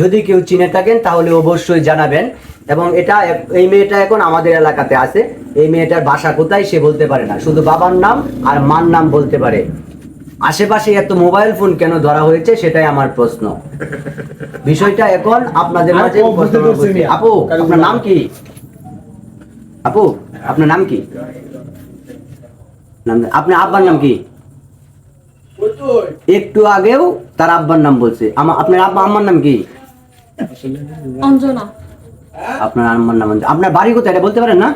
যদি কেউ চিনে থাকেন তাহলে অবশ্যই জানাবেন। এবং এটা এই মেয়েটা এখন আমাদের এলাকাতে আছে। এই মেয়েটার বাসা কোথায় সে বলতে পারে না। শুধু বাবার নাম আর মার নাম বলতে পারে। আশেপাশে এত মোবাইল ফোন কেন ধরা হয়েছে সেটাই আমার প্রশ্ন। বিষয়টা এখন আপনাদের মাঝে আপু আপনার নাম কি? আপু আপনার নাম কি? আপনার আব্বার নাম কি? একটু আগেও তার আব্বার নাম বলছে। আমা- আপনার আব্বা আম্মার নাম কি? অঞ্জনা। আপনার আম্মার নাম আপনার বাড়ি কোথায় এটা বলতে পারেন না?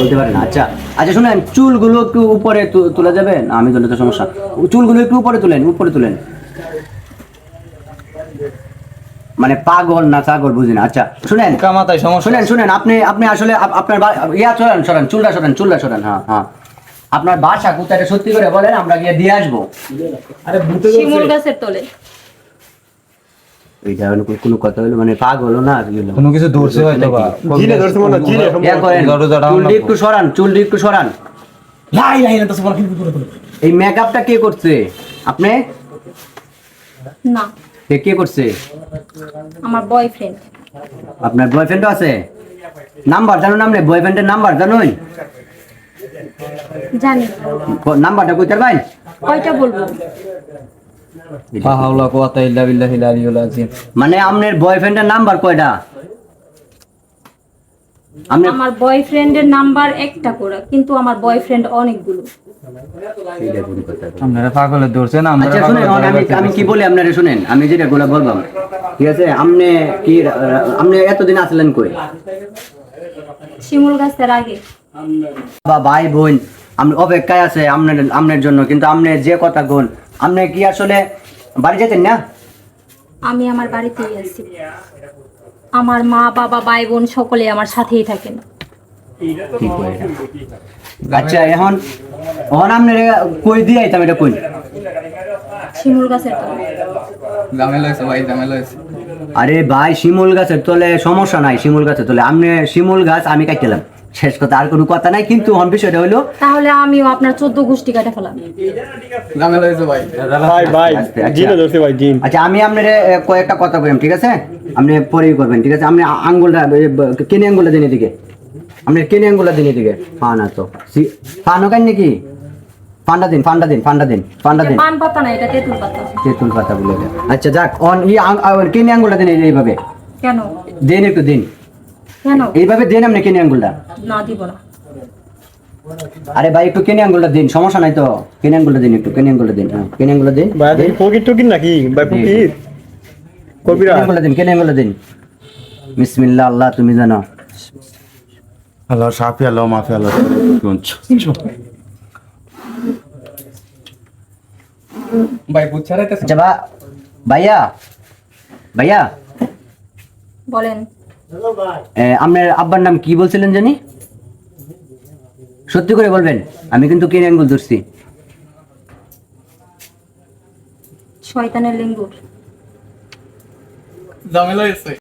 বলতে পারেন আচ্ছা। আচ্ছা শুনেন চুলগুলো একটু উপরে তু- তোলা যাবে না আমি ধরলে তো সমস্যা। চুলগুলো একটু উপরে তুলেন উপরে তুলেন। মানে পাগল না ছাগল বুঝি না আচ্ছা শুনেন। কামাতায় সমস্যা শুনেন শুনেন আপনি আপনি আসলে আপনার ইয়া সরান সরান চুলটা সরান চুলটা সরান হ্যাঁ হ্যাঁ। আপনার বাসা কোথায় এটা সত্যি করে বলেন আমরা গিয়ে দিয়ে আসব। শিমুল গাছের তলে। এইটা হলো কোনো কথা হলো মানে পাগল না আর কি হলো? কোনো কিছু ধরছে হয়তো বা জিনে ধরছে মনে জিনে করেন, দরজাটা চুলটি একটু সরান চুলটি একটু সরান। লাই লাই না তো সবার কিন্তু পুরো পুরো। এই মেকআপটা কে করছে? আপনি? না। কে কে করছে? আমার বয়ফ্রেন্ড আপনার বয়ফ্রেন্ডও আছে? নাম্বার জানো নাম নেই বয়ফ্রেন্ডের নাম্বার জানুন। জানি। নাম্বারটা কইতে পারবেন কয়টা বলব? মানে আপনার বয়ফ্রেন্ডের নাম্বার কয়টা? আমার বয়ফ্রেন্ডের নাম্বার একটা করে কিন্তু আমার বয়ফ্রেন্ড অনেকগুলো? আপনারা পাগলে ধরছেন আচ্ছা আমি কি বলি আপনারা শুনেন? আমি যেটা গোলা বলবাম ঠিক আছে আপনি কি আপনি এতদিন আসলেন কই? শিমুল গাছের আগে। বা ভাই বোন। আপনি অপেক্ষায় আছে আপনার আপনার জন্য। কিন্তু আপনি যে কথা কোন আপনি কি আসলে বাড়ি যেতেন না? আমি আমার বাড়িতেই আছি। আমার মা বাবা ভাই বোন সকলে আমার সাথেই থাকেন। আচ্ছা এখন এখন আপনার কই দিয়ে আইতাম এটা কই? শিমুল গাছের তলে ঝামেলা হয়েছে ভাই ঝামেলা হয়েছে। আরে ভাই শিমুল গাছের তলে সমস্যা নাই শিমুল গাছের তলে। আপনি শিমুল গাছ আমি কাটলাম শেষ কথা আর কোনো কথা নাই কিন্তু এখন বিষয়টা হইল তাহলে আমিও আপনার চোদ্দ গোষ্ঠী কাটে ফেলাম। ঝামেলা হয়েছে ভাই। ভাই ভাই আচ্ছা। ধরছে ভাই জিন আচ্ছা আমি আপনার কয়েকটা কথা কইম ঠিক আছে? আপনি পরেই করবেন ঠিক আছে? আপনি আঙ্গুলটা কেনে আঙ্গুলটা দিন এদিকে। আপনি কেনে আঙ্গুলটা দিন এদিকে। পান তো পান কেন নাকি? ফান্ডা দিন ফান্ডা দিন ফান্ডা দিন ফান্ডা দিন। পান পাতা না এটা তেঁতুল পাতা। তেঁতুল পাতা বলে আচ্ছা যাক অন ই কেনে আঙ্গুলটা দিন এইভাবে। কেন? দেন একটু দিন। কেন? এইভাবে দেন আপনি কেনে আঙ্গুলটা? না দিব না। আরে ভাই একটু কেনে আঙ্গুলটা দিন সমস্যা নাই তো। কেনে আঙ্গুলটা দিন একটু কেনে আঙ্গুলটা দিন হ্যাঁ কেনে আঙ্গুলটা দিন। ভাই তুমি ফকির টকির নাকি? ভাই ফকির। কবিরা। কেনে আঙ্গুলটা দিন কেনে আঙ্গুলটা দিন। বিসমিল্লাহ আল্লাহ তুমি জানো। হ্যালো সাফি হ্যালো মাফি হ্যালো ভাই বুঝ ছাড়াইতেছে আচ্ছা ভাইয়া ভাইয়া। বলেন। আপনার আব্বার নাম কি বলছিলেন জানি? সত্যি করে বলবেন আমি কিন্তু কেন আঙ্গুল ধরছি? শয়তানের লিঙ্গুর। ঝামেলা হয়েছে।